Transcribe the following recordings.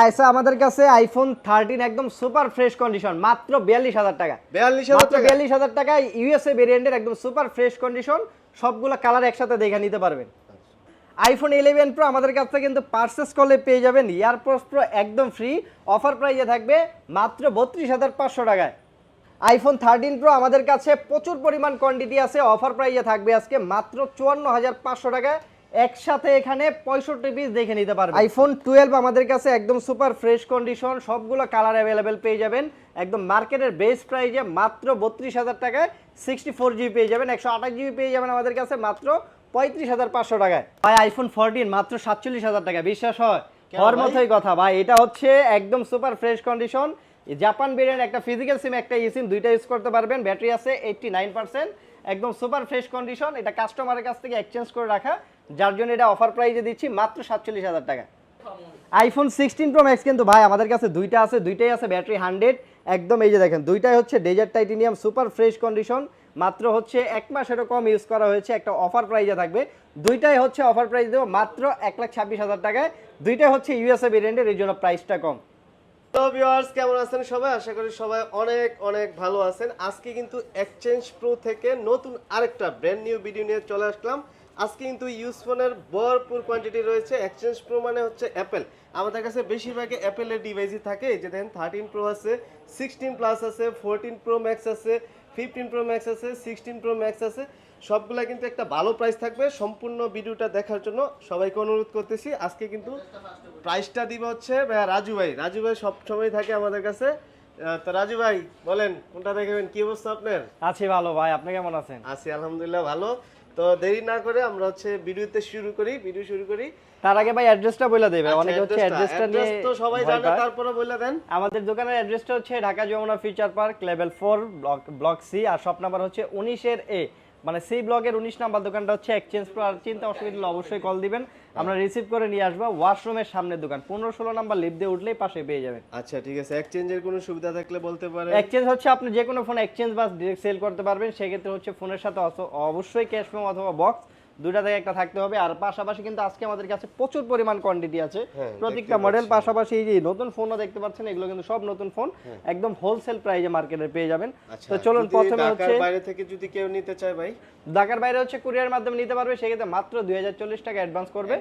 আইসা আমাদের কাছে আইফোন থার্টিন একদম সুপার ফ্রেশ কন্ডিশন মাত্র বিয়াল্লিশ হাজার টাকা। বিয়াল্লিশ হাজার মাত্র টাকা? বিয়াল্লিশ হাজার টাকায় ইউএসএ ভেরিয়েন্টের একদম সুপার ফ্রেশ কন্ডিশন সবগুলো কালার একসাথে দেখে নিতে পারবেন। আইফোন ইলেভেন প্রো আমাদের কাছ কিন্তু পার্সেস করলে পেয়ে যাবেন ইয়ারপোর্টস প্রো একদম ফ্রি অফার প্রাইজে থাকবে মাত্র বত্রিশ হাজার পাঁচশো টাকায়। আইফোন থার্টিন প্রো আমাদের কাছে প্রচুর পরিমাণ কোয়ান্টিটি আছে অফার প্রাইজে থাকবে আজকে মাত্র চুয়ান্ন হাজার পাঁচশো টাকায়। একসাথে এখানে পঁয়ষট্টি পিস দেখে নিতে পারবেন। আইফোন টুয়েলভ আমাদের কাছে একদম সুপার ফ্রেশ কন্ডিশন সবগুলো কালার অ্যাভেলেবেল পেয়ে যাবেন। একদম মার্কেটের বেস্ট প্রাইজে মাত্র বত্রিশ হাজার টাকায় সিক্সটি ফোর জিবি পেয়ে যাবেন একশো আঠাশ জিবি পেয়ে যাবেন আমাদের কাছে মাত্র পঁয়ত্রিশ হাজার পাঁচশো টাকায়। ভাই আইফোন ফোরটিন মাত্র সাতচল্লিশ হাজার টাকা বিশ্বাস হয়? হওয়ার মতোই কথা। ভাই এটা হচ্ছে একদম super fresh condition Japan variant একটা ফিজিক্যাল সিম একটা ই সিম দুইটা ইউজ করতে পারবেন। ব্যাটারি আছে এইটটি নাইন পার্সেন্ট একদম সুপার ফ্রেশ কন্ডিশন এটা কাস্টমারের কাছ থেকে এক্সচেঞ্জ করে রাখা। যার জন্য এটা অফার প্রাইজে দিচ্ছি মাত্র সাতচল্লিশ হাজার টাকা। আইফোন সিক্সটিন প্রো ম্যাক্স কিন্তু ভাই আমাদের কাছে দুইটা আছে, দুইটাই আছে ব্যাটারি হান্ড্রেড একদম এই যে দেখেন, দুইটাই হচ্ছে desert titanium super fresh condition মাত্র হচ্ছে এক মাসেরও কম ইউজ করা হয়েছে, একটা অফার প্রাইজে থাকবে। দুইটাই হচ্ছে অফার প্রাইস দেবো মাত্র এক লাখ ছাব্বিশ হাজার টাকায় দুইটাই হচ্ছে ইউএসএ ভেরিয়েন্টের এই জন্য প্রাইসটা কম। তো ভিউয়ার্স কেমন আছেন সবাই? আশা করি সবাই অনেক অনেক ভালো আছেন। আজকে কিন্তু এক্সচেঞ্জ প্রো থেকে নতুন আরেকটা ব্র্যান্ড নিউ ভিডিও নিয়ে চলে আসলাম। আজকে কিন্তু ইউজ ফোনের ভরপুর কোয়ান্টিটি রয়েছে এক্সচেঞ্জ প্রো মানে হচ্ছে অ্যাপেল আমাদের কাছে বেশিরভাগই অ্যাপেলের ডিভাইসই থাকে যে দেখেন থার্টিন প্রো আছে সিক্সটিন প্লাস আছে ফোরটিন প্রো ম্যাক্স আছে ফিফটিন প্রো ম্যাক্স আছে সিক্সটিন প্রো ম্যাক্স আছে। সবগুলা কিন্তু একটা ভালো প্রাইস থাকবে সম্পূর্ণ ভিডিওটা দেখার জন্য। সবাইকে অনুরোধ করতেছি আজকে কিন্তু প্রাইসটা দিবে হচ্ছে রাজু ভাই। রাজু ভাই সব সময় থাকে আমাদের কাছে। তো রাজু ভাই বলেন কোনটা দেখাবেন? কি অবস্থা আপনার? আছি ভালো ভাই আপনি কেমন আছেন? আছি আলহামদুলিল্লাহ ভালো। তো দেরি না করে আমরা হচ্ছে ভিডিওতে শুরু করি ভিডিও শুরু করি। তার আগে ভাই অ্যাড্রেসটা বলে দেবে আচ্ছা, অনেকে হচ্ছে অ্যাড্রেসটা নিয়ে তো সবাই জানে তারপরে বলে দেন। আমাদের দোকানের অ্যাড্রেসটা হচ্ছে Dhaka Jamuna future park level 4 block block C আর শপ নাম্বার হচ্ছে উনিশের এ মানে সি ব্লকের উনিশ নাম্বার দোকানটা হচ্ছে এক্সচেঞ্জ প্রো আর চিন্তা অসুবিধা হলে অবশ্যই কল দিবেন। আমরা রিসিভ করে নিয়ে আসব ওয়াশরুমের সামনে দোকান। পনেরো ষোলো নাম্বার লিফট দিয়ে উঠলেই পাশে পেয়ে যাবেন। আচ্ছা ঠিক আছে। এক্সচেঞ্জের কোনো সুবিধা থাকলে বলতে পারেন? এক্সচেঞ্জ হচ্ছে আপনি যে কোনো ফোন এক্সচেঞ্জ বা ডিরেক্ট সেল করতে পারবেন। সেক্ষেত্রে হচ্ছে ফোনের সাথে অবশ্যই ক্যাশ ফোন অথবা বক্স দুইটা থেকে একটা থাকতে হবে। আর পাশাপাশি কিন্তু আজকে আমাদের কাছে প্রচুর পরিমাণ কোয়ান্টিটি আছে। হ্যাঁ, প্রত্যেকটা মডেল পাশাপাশি এই যে নতুন ফোনও দেখতে পাচ্ছেন এগুলো কিন্তু সব নতুন ফোন একদম হোলসেল প্রাইজে মার্কেটে পেয়ে যাবেন। আচ্ছা তো চলুন প্রথমে ঢাকার হচ্ছে বাইরে থেকে যদি কেউ নিতে চায় ভাই? ঢাকার বাইরে হচ্ছে কুরিয়ার মাধ্যমে নিতে পারবে সেক্ষেত্রে মাত্র দুই টাকা অ্যাডভান্স করবে।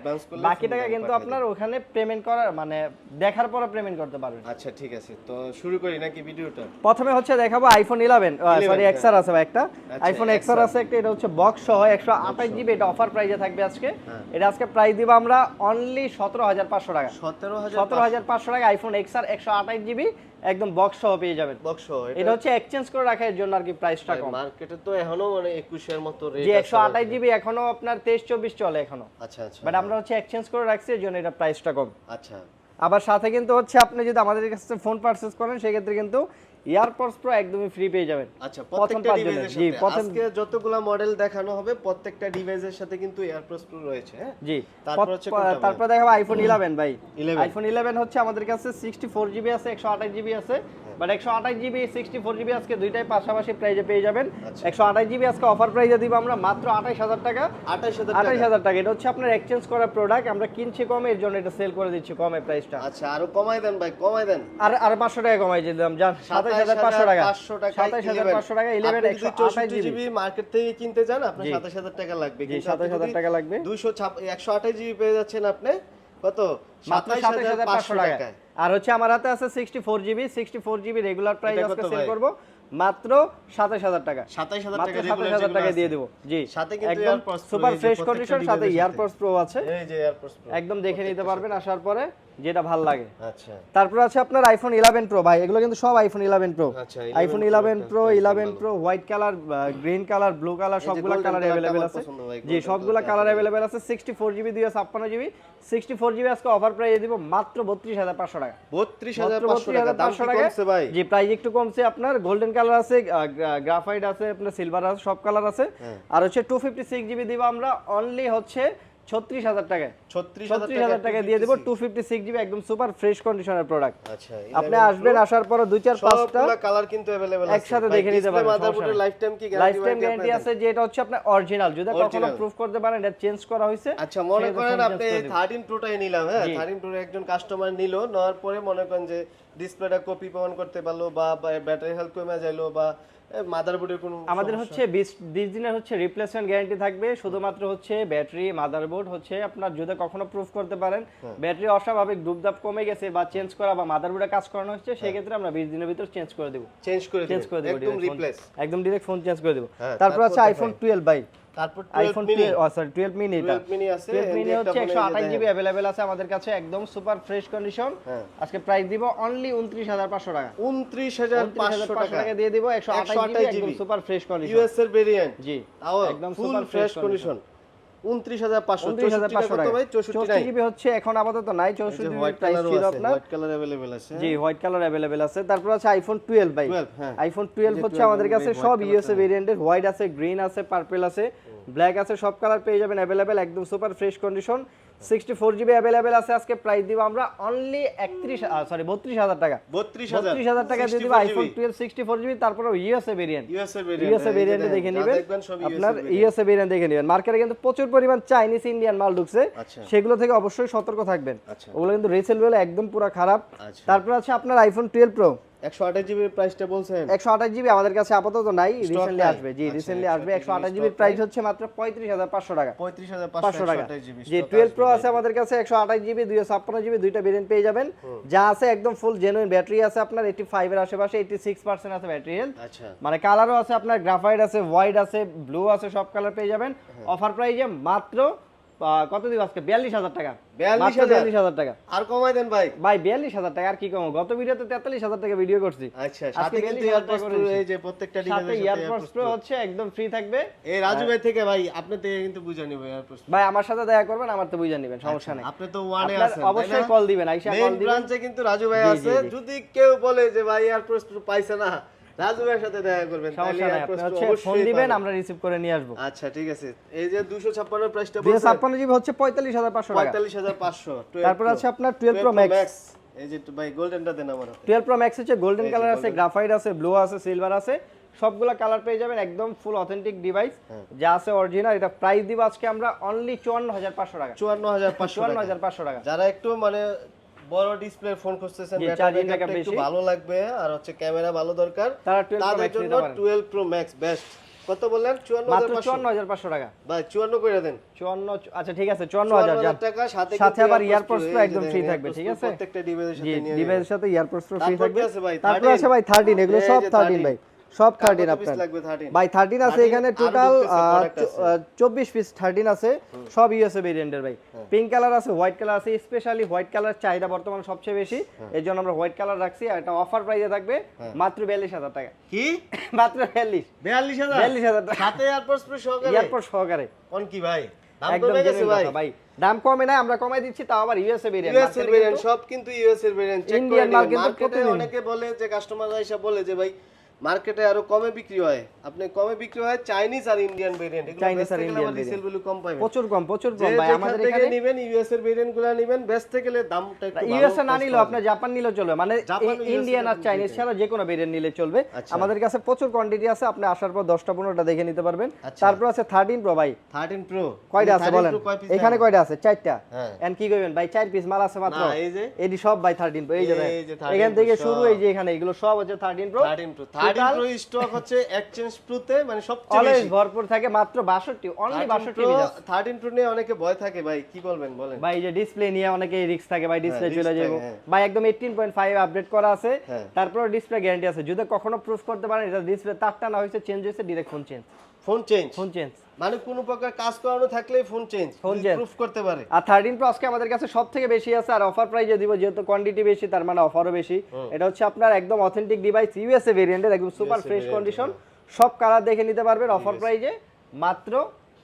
বাকি টাকা কিন্তু আপনার ওখানে পেমেন্ট করার মানে দেখার পরে পেমেন্ট করতে পারবেন। আচ্ছা ঠিক আছে। তো শুরু করি নাকি ভিডিওটা? প্রথমে হচ্ছে দেখাবো আইফোন ইলেভেন সরি হ্যাঁ। এক্সআর আছে ভাই একটা। আচ্ছা, আইফোন এক্সআর XR আছে একটা এটা হচ্ছে বক্স সহ একশো আঠাশ জিবি এটা অফার প্রাইজে থাকবে আজকে। হ্যাঁ। এটা আজকে প্রাইস দিব আমরা অনলি সতেরো হাজার পাঁচশো টাকা। সতেরো হাজার সতেরো হাজার পাঁচশো টাকা আইফোন এক্সআর একশো আঠাশ জিবি একদম বক্স সহ পেয়ে যাবেন। বক্স এটা হচ্ছে এক্সচেঞ্জ করে রাখার জন্য আর কি প্রাইসটা কম। মার্কেটে তো এখনও মানে একুশের মতো রেট যে একশো আঠাশ জিবি এখনও আপনার তেইশ চব্বিশ চলে এখনও। আচ্ছা আচ্ছা। বাট আমরা হচ্ছে এক্সচেঞ্জ করে রাখছি এর জন্য এটা প্রাইসটা কম। আচ্ছা। আবার সাথে কিন্তু হচ্ছে আপনি যদি আমাদের কাছে ফোন পারচেজ করেন সেক্ষেত্রে কিন্তু ইয়ারপডস প্রো একদমই ফ্রি পেয়ে যাবেন। আচ্ছা প্রত্যেকটা ডিভাইসের সাথে। আজকে যতগুলা মডেল দেখানো হবে প্রত্যেকটা ডিভাইসের সাথে কিন্তু এয়ারপ্রস প্রো রয়েছে হ্যাঁ? জি। তারপর হচ্ছে তারপর দেখাবো আইফোন ইলেভেন ভাই। আইফোন ইলেভেন হচ্ছে আমাদের কাছে সিক্সটি ফোর জিবি আছে একশো আঠাশ জিবি আছে। বাট একশো আঠাশ জিবি সিক্সটি ফোর জিবি আজকে দুইটাই পাশাপাশি প্রাইজে পেয়ে যাবেন। আচ্ছা। একশো আঠাশ জিবি আজকে অফার প্রাইজে দিব আমরা মাত্র আঠাশ হাজার টাকা। আঠাশ হাজার আঠাশ হাজার টাকা। এটা হচ্ছে আপনার এক্সচেঞ্জ করা প্রোডাক্ট আমরা কিনছি কমে এর জন্য এটা সেল করে দিচ্ছি কমে প্রাইসটা আচ্ছা আরও কমাই দেন ভাই কমাই দেন। আর আর পাঁচশো টাকা কমাই দিলাম। জান সাতাশ হাজার পাঁচশো টাকা। 27,500 টাকায় সাতাশ হাজার পাঁচশো টাকা ইলেভেন একশো আঠাশ জিবি মার্কেট থেকে কিনতে যান আপনার। সাতাশ হাজার টাকা লাগবে। জি, 27,000 টাকা লাগবে। দুশো একশো আঠাশ জিবি পেয়ে যাচ্ছেন আপনি কত? মাত্র সাতাশ হাজার পাঁচশো পাঁচশো টাকা টাকায়। আর হচ্ছে আমার হাতে আছে sixty four GB sixty four GB regular price আজকে সেল? করব। মাত্র সাতাশ হাজার টাকা। সাতাশ হাজার টাকা সাতাশ হাজার টাকা দিয়ে দেবো। জি সাথে কিন্তু একদম সুপার ফ্রেশ কন্ডিশন সাথে ইয়ারপডস প্রো আছে। এই যে এয়ারপোর্টস প্রো একদম দেখে নিতে পারবেন আসার পরে যেটা ভালো লাগে। আচ্ছা। তারপর আছে আপনার আইফোন ইলেভেন প্রো ভাই এগুলো কিন্তু সব আইফোন ইলেভেন প্রো আচ্ছা, আইফোন Pro ইলেভেন টা প্রো বেশ ইলেভেন ভালো। Pro white colour green colour blue colour সবগুলা কালার আমার আছে। জি সবগুলা কালার অ্যাভেলেবেল আছে। সিক্সটি ফোর জিবি দুই ছাপ্পান্ন জিবি সিক্সটি ফোর জিবি আজকে অফার প্রাইস দিব মাত্র বত্রিশ হাজার পাঁচশো টাকা। বত্রিশ হাজার মাত্র পাঁচশো টাকা। দাম 32,500। কমছে ভাই? জি প্রাইস একটু কমছে আপনার। গোল্ডেন কালার আছে গ্রাফাইট আছে আপনার সিলভার আছে সব কালার আছে। হ্যাঁ। আর হচ্ছে টু ফিফটি সিক্স জিবি দিব আমরা। অনলি হচ্ছে ছত্রিশ হাজার টাকায় ছত্রিশ ছত্রিশ হাজার টাকা দিয়ে দেবো টু ফিফটি সিক্স জিবি একদম সুপার ফ্রেশ কন্ডিশনের প্রোডাক্ট আচ্ছা আপনি আসবেন আসার পর দুই চার পাঁচটা সবগুলা কালার কিন্তু अवेलेबल আছে একসাথে দেখে নিতে পারবেন, মাদারবোর্ডের সমস্যা লাইফ টাইম কি লাইফ গ্যারান্টি টাইম গ্যারান্টি আছে যে এটা হচ্ছে আপনার অরিজিনাল যদি কখনো Original। প্রুফ করতে পারেন এটা চেঞ্জ করা হয়েছে আচ্ছা মনে সেক্ষেত্রে করেন phone আপনি change করে দিবো। থার্টিন প্রোটাই নিলাম হ্যাঁ জি। থার্টিন প্রো একজন কাস্টমার নিল নেওয়ার পরে মনে করেন যে ডিসপ্লেটা কপি প্রমাণ করতে পারল বা ব্যাটারি হেলথ কমে যাইলো বা মাদারবোর্ডের কোনো আমাদের হচ্ছে বিশ বিশ দিনের হচ্ছে রিপ্লেসমেন্ট গ্যারান্টি থাকবে শুধুমাত্র হচ্ছে ব্যাটারি মাদারবোর্ড হচ্ছে আপনার যদি কখনো প্রুফ করতে পারেন হ্যাঁ। ব্যাটারি অস্বাভাবিক ডুবদাপ কমে গেছে বা চেঞ্জ করা বা মাদারবোর্ডে কাজ করানো হচ্ছে সেক্ষেত্রে আমরা বিশ দিনের ভিতর চেঞ্জ করে দেবো। চেঞ্জ করে চেঞ্জ করে দেবো একদম রিপ্লেস একদম ডিরেক্ট ফোন চেঞ্জ করে দেবো। হ্যাঁ, তারপর আছে আইফোন টুয়েলভ বাই তারপর iPhone 12 mini sorry twelve mini এটা। 12 মিনি আছে টুয়েলভ মিনি হচ্ছে একটা একশো ফোনে এই যে আঠাশ জিবি अवेलेबल আছে আমাদের কাছে একদম সুপার ফ্রেশ কন্ডিশন। আজকে প্রাইস দিব অনলি উনত্রিশ হাজার পাঁচশো টাকা। 29500 পাঁচশো টাকা। দিয়ে দিব একশো আঠাশ জিবি একদম সুপার ফ্রেশ কন্ডিশন ইউএস এর ভেরিয়েন্ট জি তাও একদম সুপার ফ্রেশ উনত্রিশ হাজার পাঁচশো হাজার পাঁচশো হচ্ছে এখন আপাতত নাই চৌষট্টি GB price colour white colour available আছে। তারপর আছে আইফোন টুয়েলভ ভাই। আইফোন টুয়েলভ হচ্ছে আমাদের কাছে সব ইউএসএ ভেরিয়েন্টের হোয়াইট আছে গ্রিন আছে পার্পেল আছে। ব্ল্যাক আছে সব কালার পেয়ে যাবেন অ্যাভেলেবেল একদম super fresh condition sixty four GB available আছে আজকে প্রাইস দিব আমরা অনলি একত্রিশ সরি বত্রিশ হাজার টাকা। 32000 বত্রিশ হাজার টাকা দিয়ে দিব iPhone twelve sixty four GB তারপরে ইউএসএ ভেরিয়েন্ট ইউএস এর ভেরিয়েন্ট ইউএসএ দেখে নেবেন। আপনার ইউএসএ ভেরিয়েন্ট দেখে নেবেন। মার্কেটে কিন্তু প্রচুর পরিমাণ চাইনিজ ইন্ডিয়ান মাল ঢুকছে। আচ্ছা। সেগুলো থেকে অবশ্যই সতর্ক থাকবেন। আচ্ছা। ওগুলো কিন্তু রিসেল একদম পুরো খারাপ। আচ্ছা। তারপর আছে আপনার আইফোন টুয়েলভ প্রো 128 জিবি প্রাইসটা বলছেন? একশো আঠাশ জিবি আমাদের কাছে আপাতত নাই রিসেন্টলি আসবে। জি আচ্ছা, রিসেন্টলি আসবে। 128 একশো আঠাশ stock জিবির প্রাইস হচ্ছে মাত্র পঁয়ত্রিশ হাজার পাঁচশো টাকা। 35500 টাকা। জি টুয়েলভ প্রো আছে আমাদের কাছে একশো আঠাশ জিবি দুইশো ছাপ্পান্ন জিবি দুইটা ভেরিয়েন্ট পেয়ে যাবেন। যা আছে একদম ফুল জেনুইন ব্যাটারি আছে আপনার আশেপাশে আছে ব্যাটারি হেলথ আচ্ছা। মানে কালারও আছে আপনার গ্রাফাইট আছে হোয়াইট আছে ব্লু আছে সব কালার পেয়ে যাবেন। অফার প্রাইজে মাত্র কত দিব আজকে? বিয়াল্লিশ হাজার টাকা। বিয়াল্লিশ হাজার। টাকা। আর কমাই দেন ভাই। ভাই বিয়াল্লিশ হাজার টাকা আর কি কম গত ভিডিওতে তেতাল্লিশ হাজার টাকা ভিডিও করছি। আচ্ছা সাথে কিন্তু এয়ারপোর্ট এই যে প্রত্যেকটা সাথে ডিভাইসের সাথে ইয়ারপডস AirPods প্রো হচ্ছে একদম ফ্রি থাকবে। এই রাজু ভাই থেকে ভাই আপনি থেকে কিন্তু বুঝে নিব এয়ারপোর্ট ভাই আমার সাথে দেখা করবেন আমার তো বুঝে নেবেন সমস্যা নেই। আপনি তো ওয়ানে আছেন অবশ্যই কল দিবেন আইসা কল দিবেন। ব্রাঞ্চে কিন্তু রাজু ভাই আছে। যদি কেউ বলে যে ভাই এয়ারপোর্ট প্রো পাইছে না রাজু ভাইয়ের সাথে দেখা করবেন তাহলে সমস্যা নাই আপনি হচ্ছে ফোন দিবেন আমরা রিসিভ করে নিয়ে আসব। আচ্ছা ঠিক আছে। এই যে 256 এর প্রাইসটা বলছেন ছাপ্পান্ন জিবি হচ্ছে পঁয়তাল্লিশ হাজার পাঁচশো টাকা। 45500 তারপর আছে আপনার টুয়েলভ প্রো ম্যাক্স এই যে ভাই গোল্ডেনটা দেন আমার হাতে। টুয়েলভ প্রো ম্যাক্স হচ্ছে গোল্ডেন কালার আছে গ্রাফাইট আছে ব্লু আছে সিলভার আছে। সবগুলা কালার পেয়ে যাবেন একদম ফুল অথেন্টিক ডিভাইস। যা আছে অরিজিনাল এটা প্রাইস দিব আজকে আমরা অনলি চুয়ান্ন হাজার পাঁচশো টাকা। 54500 চুয়ান্ন টাকা। হাজার পাঁচশো টাকা। যারা একটু মানে বড় ডিসপ্লে ফোন খুঁজতেছেন ব্যাটারি backup একটু ভালো লাগবে আর হচ্ছে ক্যামেরা ভালো দরকার। তারা 12 Pro তাদের জন্য 12 প্রো ম্যাক্স বেস্ট কত বললেন? মাত্র 54500 হাজার পাঁচশো টাকা। ভাই 54 করে দেন। চুয়ান্ন আচ্ছা ঠিক আছে চুয়ান্ন হাজার 54000 যান টাকা সাথে সাথে আবার ইয়ারপডস প্রো একদম ফ্রি থাকবে ঠিক আছে? প্রত্যেকটা ডিভাইসের সাথে নিয়ে ডিভাইসের সাথে ইয়ারপডস প্রো ফ্রি তারপর থাকবে। আছে ভাই? তারপর 13 আছে ভাই 13 এগুলো সব 13 13 ভাই। সব কার 13 কত piece আপনার লাগবে 13 ভাই 13 আছে এখানে টোটাল। 24 পিস 13 আছে। সব ইউএসএ ভেরিয়েন্টের ভাই। হ্যাঁ। পিঙ্ক কালার আছে হোয়াইট কালার আছে স্পেশালি হোয়াইট কালার চাহিদা বর্তমানে সবচেয়ে বেশি। হ্যাঁ। এর জন্য আমরা হোয়াইট কালার রাখছি আর এটা অফার প্রাইসে থাকবে মাত্র 42000 টাকা। কি? মাত্র 42 42000 42000 টাকা। সাথে এয়ারপোর্টস প্রো সহকারে? ইয়ারপড সহকারে। কোন কি ভাই? দাম একদম ভাই। ভাই। দাম কমে না আমরা কমাই দিচ্ছি তাও আবার ইউএসএ ভেরিয়েন্ট ইউএস এর ভেরিয়েন্ট সব কিন্তু ইউএস এর ভেরিয়েন্ট চেক করে অনেকে বলে যে কাস্টমার এসে বলে যে ভাই মার্কেটে আরও কমে বিক্রি হয়। আপনি কমে বিক্রি হয় চাইনিজ আর ইন্ডিয়ান ভেরিয়েন্ট বেচতে আর আবার রিসেল ভ্যালু কম পাবেন। প্রচুর কম প্রচুর কম ভাই আমাদের থেকে এখানে নেবেন ইউএস এর ভেরিয়েন্টগুলো নেবেন বেচতে গেলে দামটা একটু ভালো ইউএসএ না price নিলেও পাবেন। জাপান নিলেও চলবে। মানে ইন্ডিয়ান আর চাইনিজ ছাড়া যে কোনো ভেরিয়েন্ট নিলে চলবে। আমাদের কাছে প্রচুর কোয়ান্টিটি আছে আপনি আসার পর দশটা পনেরোটা দেখে নিতে পারবেন। আচ্ছা। তারপর আছে থার্টিন প্রো ভাই। 13 প্রো কয়টা আছে বলেন? এখানে কয়টা আছে? চারটা। হ্যাঁ। এন্ড কি কইবেন ভাই? চার পিস মাল আছে মাত্র। এই যে। এডি সব ভাই থার্টিন প্রো এই যে 13 এখান থেকে শুরু। এই যে এখানে এগুলো সব আছে থার্টিন প্রো 13 প্রো 13 স্টক হচ্ছে এক্সচেঞ্জ প্রোতে মানে সবচেয়ে বেশি। ভরপুর থাকে মাত্র বাষট্টি অনলি 13 বাষট্টি প্রো পিস আছে 13 প্রো নিয়ে অনেকে ভয় থাকে ভাই কি বলবেন বলেন। ভাই এই যে ডিসপ্লে নিয়ে অনেকে রিস্ক থাকে ভাই ডিসপ্লে চলে যাবে হ্যাঁ। ভাই একদম 18.5 আপডেট করা আছে হ্যাঁ। তারপর ডিসপ্লে গ্যারান্টি আছে। যদি কখনো প্রুফ করতে পারেন এটা ডিসপ্লে তারটা না হয়েছে চেঞ্জ হয়েছে direct phone change phone change phone change মানে কোনো প্রকার কাজ করানো থাকলে phone change phone change proof করতে পারে। আর থার্টিন প্রো আজকে আমাদের কাছে সব থেকে বেশি আছে আর অফার প্রাইজে দিব যেহেতু কোয়ান্টিটি বেশি তার মানে অফারও বেশি। এটা হচ্ছে আপনার একদম অথেন্টিক ডিভাইস ইউএসএ ভেরিয়েন্টের একদম সুপার ফ্রেশ কন্ডিশন সব কালার দেখে নিতে পারবেন অফার প্রাইজে মাত্র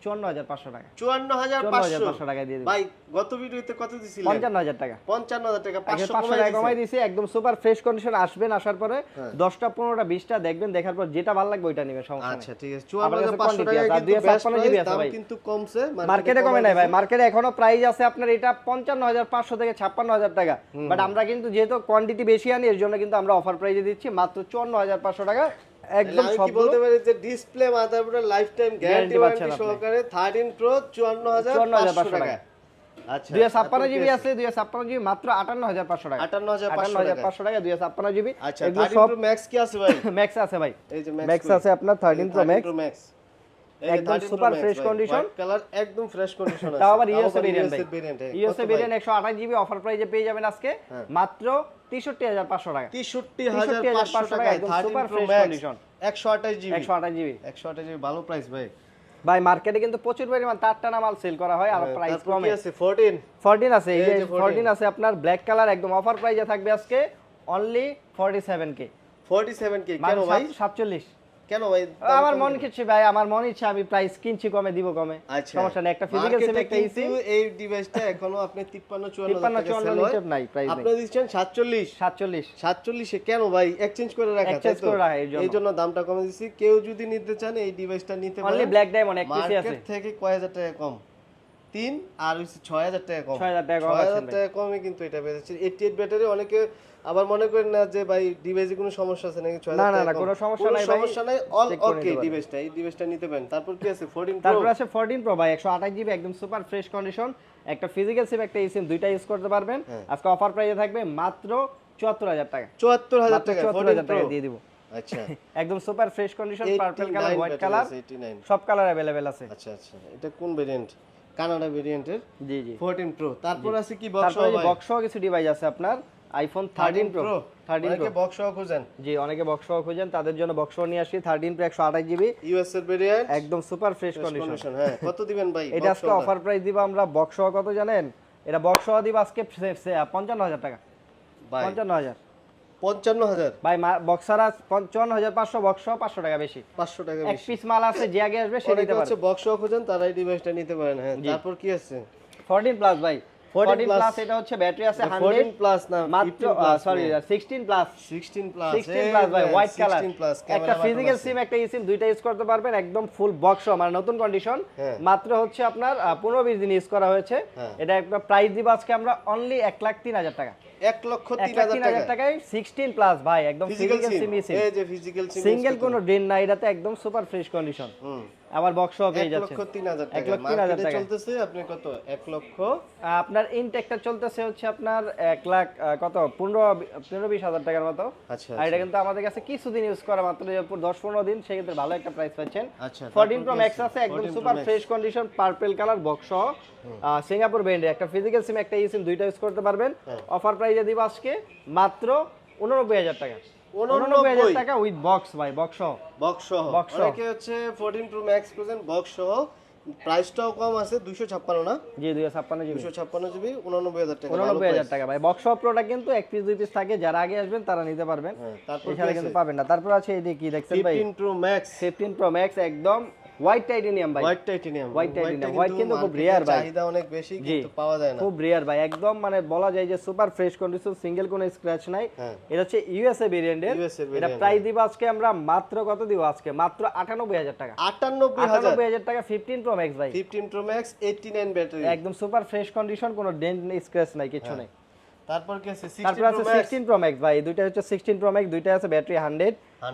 চুয়ান্ন হাজার পাঁচশো টাকা। চুয়ান্ন হাজার পাঁচশো? পাঁচশো টাকা দিয়ে ভাই গত ভিডিওতে কত দিছিলেন পঞ্চান্ন হাজার টাকা। পঞ্চান্ন হাজার টাকা পাঁচশো পাঁচশো টাকা কমাই দিয়েছি একদম সুপার ফ্রেশ কন্ডিশন আসবেন আসার পরে হ্যাঁ। দশটা পনেরোটা বিশটা দেখবেন দেখার পর যেটা ভালো লাগবে ওইটা নেবেন সমস্যা আচ্ছা ঠিক আছে। চুয়ান্ন হাজার পাঁচশো টাকা আছে, আর কিন্তু 256 জিবি আছে ভাই। কিন্তু কমছে মার্কেটে কমে নাই ভাই। মার্কেটে এখনও প্রাইস আছে আপনার এটা পঞ্চান্ন হাজার পাঁচশো থেকে ছাপ্পান্ন হাজার টাকা। বাট আমরা কিন্তু যেহেতু কোয়ান্টিটি বেশি আনি এর জন্য কিন্তু আমরা অফার প্রাইসে দিচ্ছি মাত্র চুয়ান্ন হাজার পাঁচশো টাকা একদম সব বলতে পারি যে ডিসপ্লে মাদারবোর্ডের লাইফ টাইম গ্যারান্টি ওয়ারেন্টি সহকারে 13 প্রো 54500 54,500 টাকা। আচ্ছা দুই ছাপ্পান্ন তারপর কি জিবি আছে? আছে দুই ছাপ্পান্ন জিবি মাত্র আটান্ন হাজার পাঁচশো টাকা। 58,500 আটান্ন হাজার টাকা। পাঁচশো টাকা। দুই ছাপ্পান্ন জিবি আচ্ছা এগুলো 13 সব প্রো ম্যাক্স কি আছে ভাই? ম্যাক্স আছে ভাই। এই যে ম্যাক্স আছে আপনার থার্টিন প্রো ম্যাক্স ম্যাক্স একদম super fresh condition। কালার একদম ফ্রেশ কন্ডিশন আছে। তাও আবার ইউএসএ ভেরিয়েন্ট ভাই। ভেরিয়েন্ট ইউএসএ ভেরিয়েন্ট একশো আঠাশ জিবি অফার প্রাইজে পেয়ে যাবেন আজকে হ্যাঁ। মাত্র তেষট্টি হাজার পাঁচশো টাকা। 63500 টাকা, টাকা একদম 13 super pro fresh max condition। 128 GB একশো আঠাশ জিবি 128 জিবি ভালো প্রাইস ভাই। ভাই মার্কেটে কিন্তু প্রচুর পরিমাণ তার টানা মাল সেল করা হয় আর প্রাইস হ্যাঁ, তারপর কমে। আছে? 14 ফোরটিন আছে এই যে যে 14 আছে আপনার ব্ল্যাক কালার একদম অফার প্রাইজে থাকবে আজকে only forty seven K 47 K কেন ভাই? সাতচল্লিশ। কেন ভাই? আমার মন কিছু ভাই আমার মন ইচ্ছে আমি প্রাইস কিনছি কমে দিব কমে। আচ্ছা। সমস্যা নেই একটা ফিজিক্যাল সিম একটা ইসি এই ডিভাইসটা এখনও আপনি 53 54 তিপ্পান্ন টাকা সেল হয়। নিচে নাই প্রাইস আপনি দিচ্ছেন 47 সাতচল্লিশ। 47 এ কেন ভাই? এক্সচেঞ্জ করে রাখা Exchange করে রাখা, এই জন্য। দামটা কমে দিছি কেউ যদি নিতে চান এই ডিভাইসটা নিতে অনলি পারেন। ব্ল্যাক ডায়মন্ড এক পিসি আছে। মার্কেট থেকে কয় হাজার টাকা কম? তিন আর হচ্ছে ছয় হাজার টাকা কম। 6,000 টাকা কম ছয় হাজার টাকা কমে কিন্তু এটা পেয়েছে এইটি এইট ব্যাটারি অনেকে আবার মনে করেন না যে ভাই ডিভাইসে কোনো সমস্যা আছে নাকি না, না, না, কোনো সমস্যা নাই সমস্যা নাই অল ওকে ডিভাইসটা এই ডিভাইসটা নিতে পারেন। তারপর কি আছে? তারপর আছে ফোরটিন প্রো ভাই একশো আঠাশ জিবি একদম সুপার ফ্রেশ কন্ডিশন একটা ফিজিক্যাল সিম একটা দুইটা ইউজ করতে পারবেন। হ্যাঁ। আজকে অফার প্রাইসে থাকবে মাত্র চুয়াত্তর হাজার টাকা। চুয়াত্তর হাজার মাত্র টাকা চুয়াত্তর ফোরটিন হাজার টাকা দিয়ে দিব। আচ্ছা। একদম super fresh condition purple colour white colour সব কালার অ্যাভেলেবেল আছে। আচ্ছা আচ্ছা। এটা কোন ভেরিয়েন্ট কানাডা ভেরিয়েন্টের জি জি। ফোরটিন প্রো তারপর আছে কি বক্স তারপরে যে বক্স সহ কিছু ডিভাইস আছে আপনার iPhone thirteen pro thirteen pro অনেকে বক্স সহ খুঁজেন। জি অনেকে বক্স সহ খুঁজেন তাদের জন্য বক্স সহ নিয়ে আসি থার্টিন প্রো একশো আঠাশ জিবি ইউএস এর ভেরিয়েন্ট একদম সুপার ফ্রেশ কন্ডিশন হ্যাঁ। কত দিবেন ভাই এটা আজকে অফার প্রাইস দিব আমরা বক্স সহ কত জানেন? এটা বক্স সহ দিব আজকে পঞ্চান্ন হাজার টাকা। ভাই। পঞ্চান্ন হাজার। ভাই বক্সারা পঞ্চান্ন হাজার পাঁচশো বক্স পাঁচশো টাকা বেশি। পাঁচশো টাকা এক পিস মাল আছে যে আগে আসবে সে নিতে পারে বক্স খুঁজেন তারা এই ডিভাইসটা নিতে পারেন। হ্যাঁ তারপর কি আছে? ফোরটিন প্লাস ভাই। 14 প্লাস এটা হচ্ছে ব্যাটারি আছে হান্ড্রেড ফোরটিন প্লাস না মাত্র sorry sixteen plus sixteen plus sixteen plus ভাই হোয়াইট কালার প্লাস একটা ফিজিক্যাল সিম একটা সিম দুইটা ইউজ করতে পারবেন একদম ফুল বক্স মানে নতুন কন্ডিশন হ্যাঁ। মাত্র হচ্ছে আপনার পনেরো বিশ দিন ইউজ করা হয়েছে। হ্যাঁ। এটা একটা প্রাইস দিব আজকে আমরা অনলি এক লাখ তিন হাজার টাকা। এক লক্ষ তিন হাজার হাজার টাকায়। সিক্সটিন প্লাস ভাই একদম ফিজিক্যাল সিম সিঙ্গেল কোনো ড্রেন নাই এটাতে একদম সুপার ফ্রেশ কন্ডিশন আবার বক্স পেয়ে যাচ্ছে। লক্ষ তিন হাজার এক টাকা। লক্ষ তিন হাজার মার্কেটে টাকা। চলতেছে আপনি কত? এক লক্ষ? আপনার ইনটেকটা চলতেছে হচ্ছে আপনার এক লাখ কত? পনেরো পনেরো বিশ হাজার টাকার মতো। আচ্ছা আর এটা কিন্তু আমাদের কাছে কিছুদিন ইউজ করা মাত্র যে পুরো দশ পনেরো দিন সেক্ষেত্রে ভালো একটা প্রাইস পাচ্ছেন। আচ্ছা ফোরটিন তারপর প্রো ম্যাক্স আছে? একদম super fresh condition purple colour box Singapore ব্র্যান্ডের একটা ফিজিক্যাল সিম একটা ই সিম দুইটা ইউজ করতে পারবেন। হ্যাঁ। অফার প্রাইসে দিব আজকে মাত্র উননব্বই হাজার টাকা। উননব্বই? উননব্বই টাকা উইথ বক্স ভাই বক্স সহ। বক্স সহ। Box অনেকে হচ্ছে 14 প্রো ম্যাক্স খুঁজেন বক্স সহ। প্রাইসটাও কম আছে 256 না? জি দুই ছাপ্পান্ন জিবি 256 জিবি 89000 টাকা ভালো হাজার টাকা ভাই। বক্স প্রোডাক্ট কিন্তু এক পিস দুই পিস থাকে যারা আগে আসবেন তারা নিতে পারবেন। হ্যাঁ তারপর কিন্তু পাবেন না। তারপর আছে এই যে কি দেখছেন ভাই? 15 pro max fifteen pro max একদম হোয়াইট টাইটেনিয়াম ভাই white titanium White titanium, white কিন্তু খুব rare ভাই। চাহিদা অনেক বেশি কিন্তু পাওয়া যায় না। খুব রেয়ার ভাই একদম মানে বলা যায় যে সুপার ফ্রেশ কন্ডিশন সিঙ্গেল কোনো স্ক্র্যাচ নাই। হ্যাঁ। এটা হচ্ছে ইউএসএ ভেরিয়েন্টের এটা প্রাইস দিব আজকে আমরা মাত্র কত দিব আজকে? মাত্র আটানব্বই হাজার টাকা। 98000 আটানব্বই হাজার টাকা ফিফটিন প্রো ম্যাক্স ভাই 15 প্রো ম্যাক্স 89 ব্যাটারি একদম সুপার ফ্রেশ কন্ডিশন কোনো ডেন্ট স্ক্র্যাচ নাই কিছু হ্যাঁ। নেই। তারপর কি আছে? 16 প্রো ম্যাক্স ভাই। দুইটা হচ্ছে সিক্সটিন প্রো ম্যাক্স দুইটা আছে ব্যাটারি 100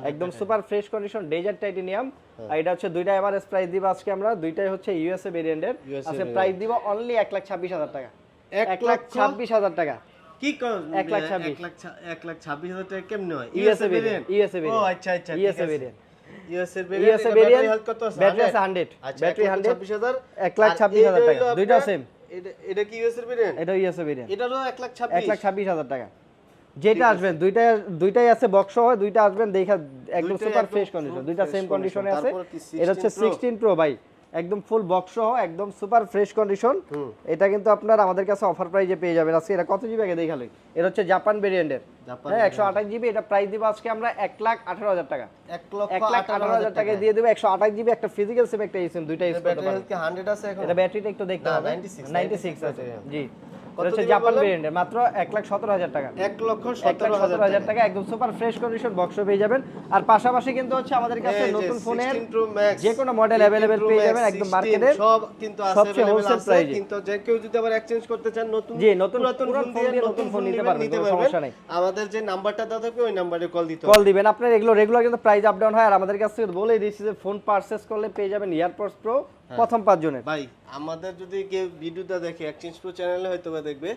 একদম super fresh condition desert titanium আর এটা হচ্ছে দুইটা এভারেজ প্রাইস দিব আজকে আমরা। দুইটাই হচ্ছে ইউএসএ ভেরিয়েন্টের আজকে প্রাইস দিব অনলি এক লাখ ছাব্বিশ হাজার টাকা। এক এক লাখ লক্ষ- ছাব্বিশ হাজার টাকা। কি কর এক লাখ ছাব্বিশ। 1 লাখ 1 লাখ 26000 টাকা কেমনে হয়? USA variant, USA ও আচ্ছা আচ্ছা ইউএসএ ইউএসএ ভেরিয়েন্ট ব্যাটারি আছে। হান্ড্রেড ব্যাটারি হান্ড্রেড 26000 লাখ ছাব্বিশ হাজার টাকা। দুইটা সেম এটা কি ইউএসএর ভেরিয়েন্ট এটা ইউএসএ ভেরিয়েন্ট এটা হলো 1 লাখ এক লাখ 26 ছাব্বিশ হাজার টাকা। যেটা আসবেন দুইটা দুইটাই আছে বক্স হয় দুইটা আসবেন দেখা একদম সুপার ফ্রেশ কন্ডিশন দুইটা সেম। কন্ডিশনে আছে। এটা হচ্ছে 16 সিক্সটিন প্রো ভাই। একদম ফুল বক্স সহ একদম সুপার ফ্রেশ কন্ডিশন এটা কিন্তু আপনার আমাদের কাছে অফার প্রাইজে পেয়ে যাবেন। আজকে এটা কত জিবি আগে দেখালে? এটা হচ্ছে জাপান ভেরিয়েন্টের হ্যাঁ একশো আঠাশ জিবি এটা প্রাইস দিব আজকে আমরা এক লাখ আঠারো হাজার টাকা। এক লক্ষ লাখ আঠারো হাজার টাকা দিয়ে দেবো। একশো আঠাশ জিবি একটা ফিজিক্যাল সিম একটা সিম দুইটা ইউজ করতে পারবেন হেলথ কি 100 আছে এখন? এটা ব্যাটারিটা একটু দেখতে হবে। 96, নাইনটি সিক্স 96 আছে। জি। হচ্ছে জাপান ভেরিয়েন্টের মাত্র এক লাখ সতেরো হাজার টাকা এক লক্ষ সতেরো সতেরো হাজার টাকা একদম সুপার ফ্রেশ কন্ডিশন বক্স পেয়ে যাবেন আর পাশাপাশি কিন্তু হচ্ছে আমাদের কাছে নতুন ফোনের যে কোনো model available পেয়ে যাবেন, একদম market-এর সব কিন্তু সবচেয়ে available wholesale আছে, price এ। কিন্তু যে কেউ যদি আবার এক্সচেঞ্জ করতে চান নতুন জি, নতুন পুরাতন ফোন ফোন দিয়ে দিয়ে নতুন নতুন ফোন ফোন নিতে নিতে পারবেন, কোনো সমস্যা নেই। আমাদের যে নাম্বারটা ওই নাম্বারে কল দিতে কল দিবেন আপনার এগুলো রেগুলার কিন্তু প্রাইস আপ ডাউন হয় আর আমাদের কাছ বলেই দিচ্ছি যে ফোন পারচেস করলে পেয়ে যাবেন ইয়ারপডস প্রো। প্রথম পাঁচজনের। ভাই আমাদের যদি কেউ ভিডিওটা দেখে এক্সচেঞ্জ প্রো চ্যানেলে হয়তো বা দেখবে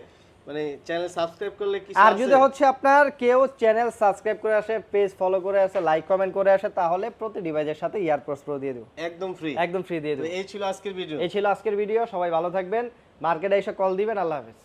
মানে চ্যানেল সাবস্ক্রাইব করলে কি আর যদি হচ্ছে আপনার কেউ চ্যানেল সাবস্ক্রাইব করে আসে পেজ ফলো করে আসে লাইক কমেন্ট করে আসে তাহলে প্রতি ডিভাইসের সাথে ইয়ারপডস প্রো দিয়ে দেব। একদম ফ্রি একদম ফ্রি দিয়ে দেব। এই ছিল আজকের ভিডিও এই ছিল আজকের ভিডিও সবাই ভালো থাকবেন। মার্কেটে এসে কল দিবেন আল্লাহ হাফেজ।